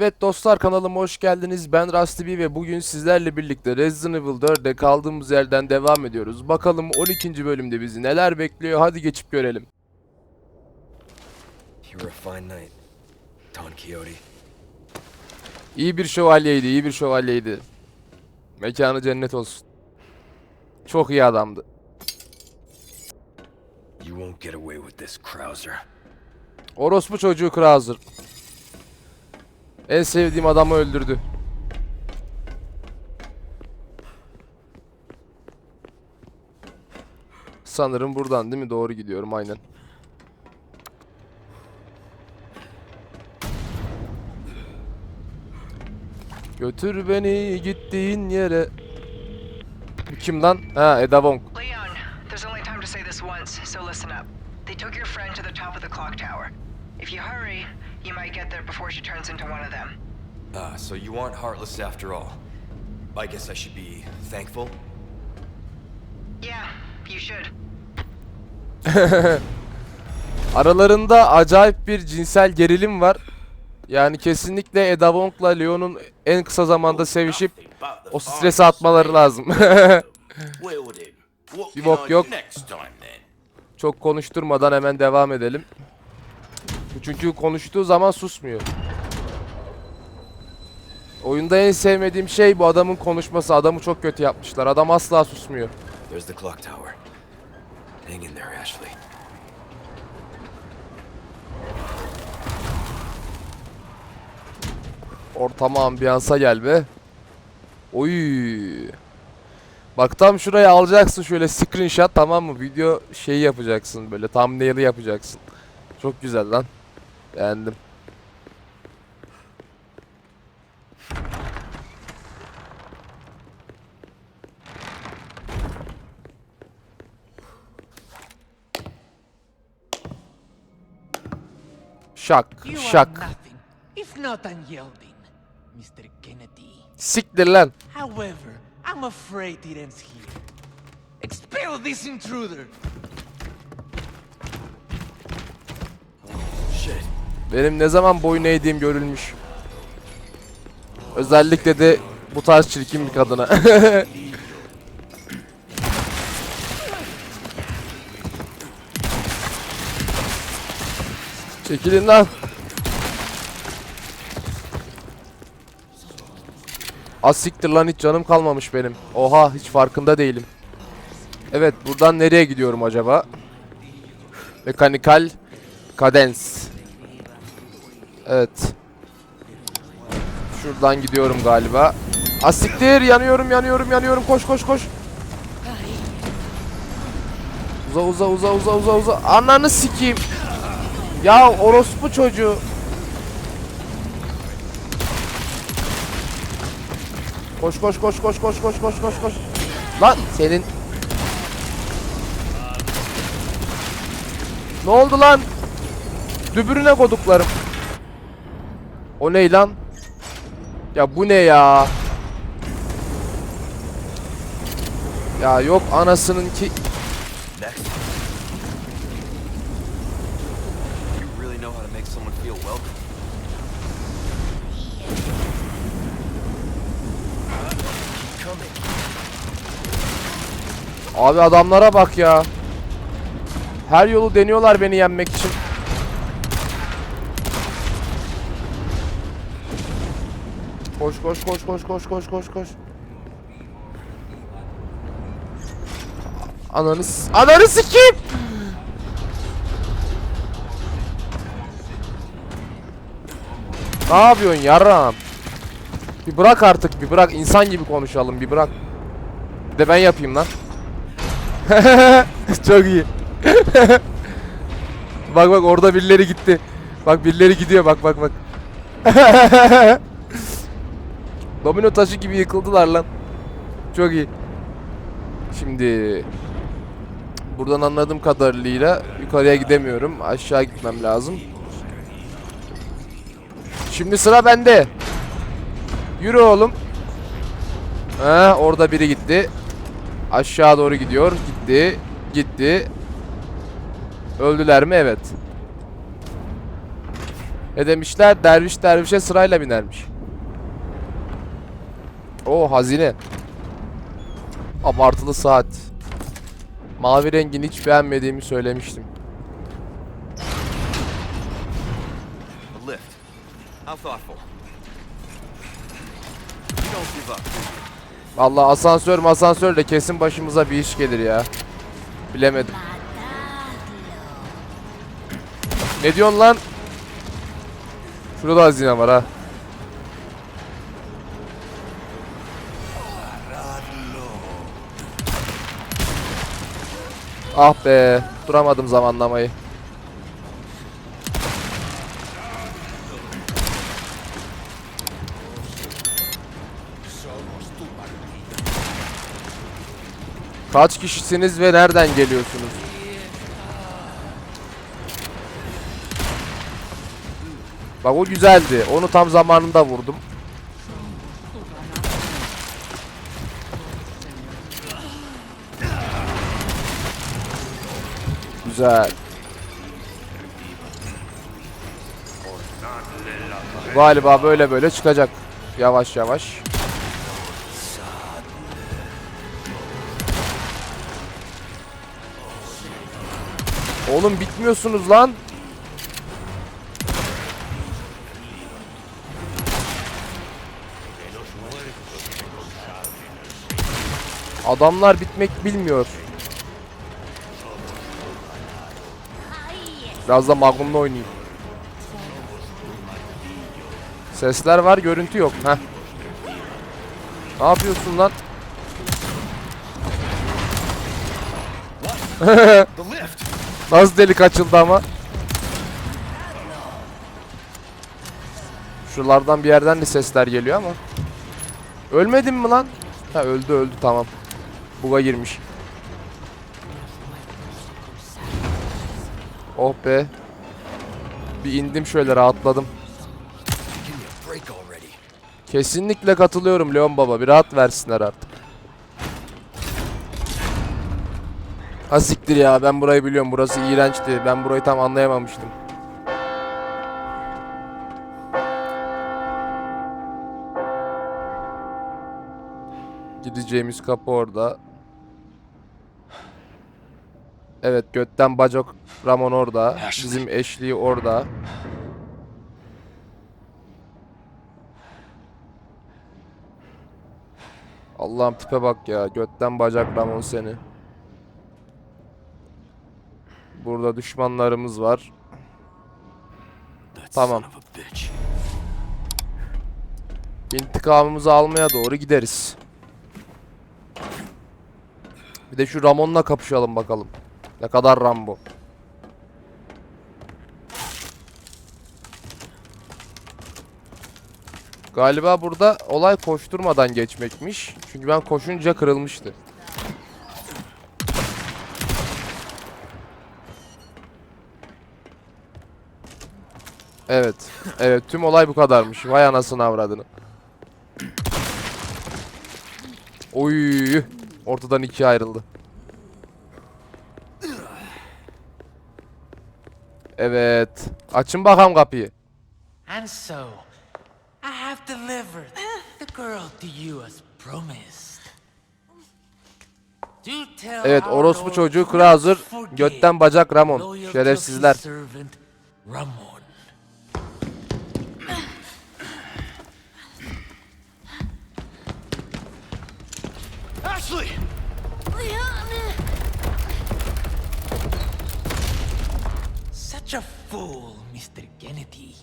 Evet dostlar kanalıma hoş geldiniz. Ben Rusty B ve bugün sizlerle birlikte Resident Evil 4'de kaldığımız yerden devam ediyoruz. Bakalım 12. bölümde bizi neler bekliyor. Hadi geçip görelim. İyi bir şövalyeydi, iyi bir şövalyeydi. Mekanı cennet olsun. Çok iyi adamdı. Orospu çocuğu Krauser. En sevdiğim adamı öldürdü. Sanırım buradan değil mi? Doğru gidiyorum aynen. Götür beni gittiğin yere. Kim lan? Ha Eda Wong. Leon, there's only time to say this once, so listen up. They took your friend to the top of the clock tower. If you hurry, you might get there before she turns into one of them. Ah, so you aren't heartless after all. I guess I should be thankful. Yeah, you should. Aralarında acayip bir cinsel gerilim var. Yani kesinlikle Eda Wong'la Leon'un en kısa zamanda sevişip o stresi atmaları lazım. Bir bok yok. Çok konuşturmadan hemen devam edelim. Çünkü konuştuğu zaman susmuyor. Oyunda en sevmediğim şey bu adamın konuşması. Adamı çok kötü yapmışlar. Adam asla susmuyor. There's the clock tower. Hang in there, Ashley. Ortama ambiyansa gel be. Oy. Bak tam şuraya alacaksın şöyle screenshot tamam mı? Video şeyi yapacaksın böyle thumbnail'ı yapacaksın. Çok güzel lan. Beğendim. Şak, şak. Siktir lan. However, I'm afraid it ends here. Expel this intruder! Benim ne zaman boyun eğdiğim görülmüş. Özellikle de bu tarz çirkin bir kadına. Çekilin lan. Asiktir lan hiç canım kalmamış benim. Oha hiç farkında değilim. Evet buradan nereye gidiyorum acaba? Mekanikal Kadens. Evet. Şuradan gidiyorum galiba. Asiktir yanıyorum yanıyorum yanıyorum koş koş koş. Uza uza uza uza uza uza. Ananı sikeyim. Ya orospu çocuğu. Koş koş koş koş koş koş koş koş koş. Lan senin. Ne oldu lan? Dübürüne koduklarım. O ne lan? Ya bu ne ya? Ya yok anasının ki. Abi adamlara bak ya. Her yolu deniyorlar beni yenmek için. Koş koş koş koş koş koş koş koş. Ananı Ananı sikeyim. Ne yapıyorsun yarram? Bir bırak artık bir bırak insan gibi konuşalım bir bırak. Bir de ben yapayım lan. Çok iyi. bak bak orada birileri gitti. Bak birileri gidiyor bak bak bak. Domino taşı gibi yıkıldılar lan. Çok iyi. Şimdi buradan anladığım kadarıyla yukarıya gidemiyorum. Aşağı gitmem lazım. Şimdi sıra bende. Yürü oğlum. Ha, orada biri gitti. Aşağı doğru gidiyor. Gitti. Gitti. Öldüler mi? Evet. Ne demişler? Derviş dervişe sırayla binermiş. O hazine. Abartılı saat. Mavi rengini hiç beğenmediğimi söylemiştim. A lift. How thoughtful. You don't give up. Vallahi asansör asansör de kesin başımıza bir iş gelir ya. Bilemedim. Ne diyorsun lan? Şurada hazine var ha. Ah be, duramadım zamanlamayı. Kaç kişisiniz ve nereden geliyorsunuz? Bak o güzeldi. Onu tam zamanında vurdum. Güzel. Galiba böyle böyle çıkacak. Yavaş yavaş. Oğlum bitmiyorsunuz lan. Adamlar bitmek bilmiyor. Biraz da Magnum'la oynayayım. Sesler var, görüntü yok. Heh. Ne yapıyorsun lan? Nasıl delik açıldı ama? Şuralardan bir yerden de sesler geliyor ama. Ölmedin mi lan? Ha öldü öldü tamam. Buga girmiş. Oh be. Bir indim şöyle rahatladım. Kesinlikle katılıyorum Leon Baba. Bir rahat versinler artık. Ha siktir ya ben burayı biliyorum. Burası iğrençti. Ben burayı tam anlayamamıştım. Gideceğimiz kapı orada. Evet götten bacak Ramon orada. Bizim eşliği orada. Allah'ım tipe bak ya. Götten bacak Ramon seni. Burada düşmanlarımız var. Tamam. İntikamımızı almaya doğru gideriz. Bir de şu Ramon'la kapışalım bakalım. Ne kadar Rambo. Galiba burada olay koşturmadan geçmekmiş. Çünkü ben koşunca kırılmıştı. Evet. Evet tüm olay bu kadarmış. Vay anasını avradını. Oy. Ortadan ikiye ayrıldı. Evet. Açın bakalım kapıyı. And so, I have delivered the girl to you as promised. Do tell Evet orospu çocuğu kıra hazır. Götten bacak Ramon. Şerefsizler. Ramon. Ashley! Such a fool, Mr. Kennedy.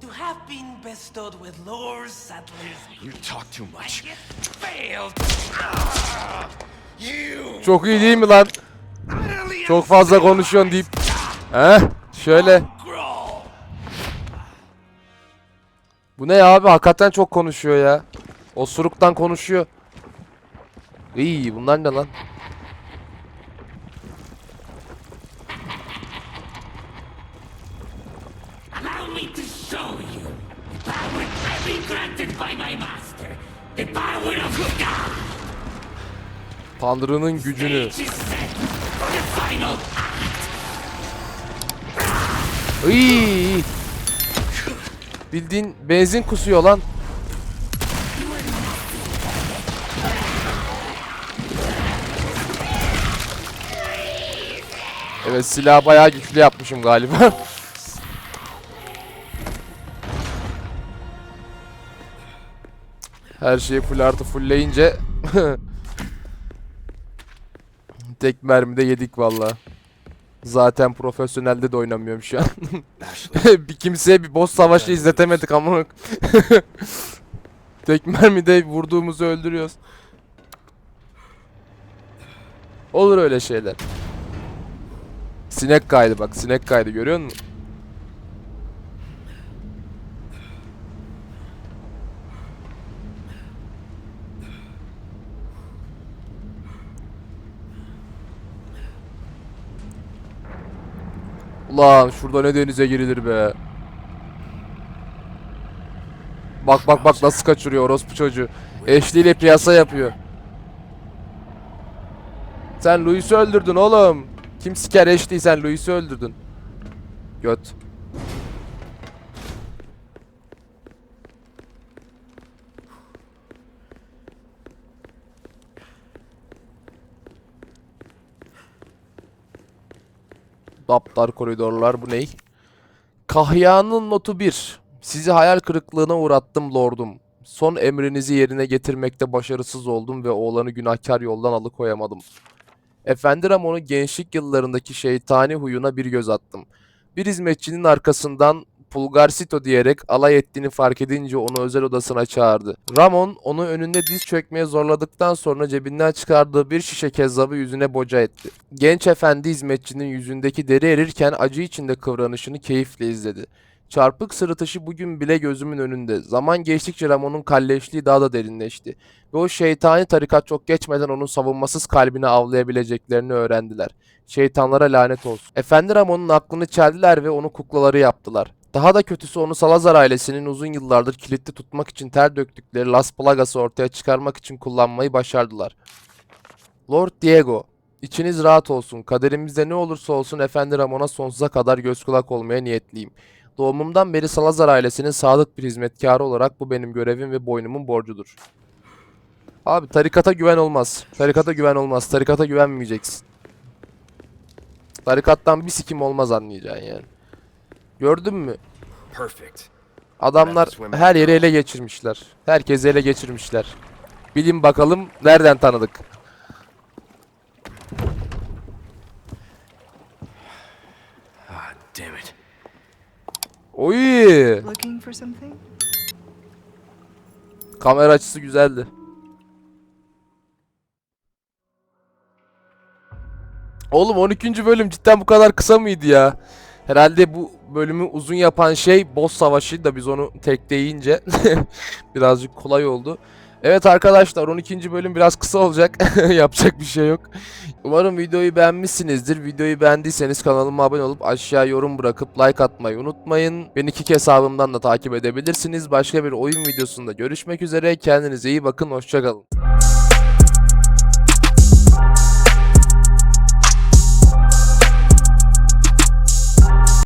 To have been bestowed with Lord Sattler's You talk too much. failed. You! Çok iyi değil mi lan? Çok fazla konuşuyorsun deyip. He? Şöyle. Grow. Bu ne ya abi? Hakikaten çok konuşuyor ya. Osuruktan konuşuyor. İyi bunlar ne lan? By my master. The power of God. Tanrı'nın gücünü. İyi. Bildiğin benzin kusuyor lan. Evet silah bayağı güçlü yapmışım galiba. Her şeyi full artı fullleyince tek mermide yedik valla. Zaten profesyonelde de oynamıyorum şu an. Bir kimseye bir boss savaşı izletemedik ama tek mermide vurduğumuzu öldürüyoruz. Olur öyle şeyler. Sinek kaydı bak sinek kaydı görüyor musun? Ulan şurada ne denize girilir be. Bak bak bak nasıl kaçırıyor orospu çocuğu. İle piyasa yapıyor. Sen Louis'i öldürdün oğlum. Kim siker Ashley sen Louis'i öldürdün. Göt. Daptar koridorlar bu ney? Kahya'nın notu 1. Sizi hayal kırıklığına uğrattım lordum. Son emrinizi yerine getirmekte başarısız oldum ve oğlanı günahkar yoldan alıkoyamadım. Efendi Ramon'un gençlik yıllarındaki şeytani huyuna bir göz attım. Bir hizmetçinin arkasından Pulgarsito diyerek alay ettiğini fark edince onu özel odasına çağırdı. Ramon onu önünde diz çökmeye zorladıktan sonra cebinden çıkardığı bir şişe kezzabı yüzüne boca etti. Genç efendi hizmetçinin yüzündeki deri erirken acı içinde kıvranışını keyifle izledi. Çarpık sırıtışı bugün bile gözümün önünde. Zaman geçtikçe Ramon'un kalleşliği daha da derinleşti. Ve o şeytani tarikat çok geçmeden onun savunmasız kalbini avlayabileceklerini öğrendiler. Şeytanlara lanet olsun. Efendi Ramon'un aklını çeldiler ve onu kuklaları yaptılar. Daha da kötüsü onu Salazar ailesinin uzun yıllardır kilitli tutmak için ter döktükleri Las Plagas'ı ortaya çıkarmak için kullanmayı başardılar. Lord Diego, içiniz rahat olsun. Kaderimizde ne olursa olsun Efendi Ramon'a sonsuza kadar göz kulak olmaya niyetliyim. Doğumumdan beri Salazar ailesinin sadık bir hizmetkarı olarak bu benim görevim ve boynumun borcudur. Abi tarikata güven olmaz. Tarikata güven olmaz. Tarikata güvenmeyeceksin. Tarikattan bir sikim olmaz anlayacaksın yani. Gördün mü? perfect. Adamlar her yeri ele geçirmişler. Herkesi ele geçirmişler. Bilin bakalım nereden tanıdık? Ah, damn it. Oy! Looking for something? Kamera açısı güzeldi. Oğlum 12. bölüm cidden bu kadar kısa mıydı ya? Herhalde bu bölümü uzun yapan şey boss savaşı da biz onu tek deyince birazcık kolay oldu. Evet arkadaşlar 12. bölüm biraz kısa olacak. Yapacak bir şey yok. Umarım videoyu beğenmişsinizdir. Videoyu beğendiyseniz kanalıma abone olup aşağı yorum bırakıp like atmayı unutmayın. Beni kick hesabımdan da takip edebilirsiniz. Başka bir oyun videosunda görüşmek üzere. Kendinize iyi bakın. Hoşçakalın.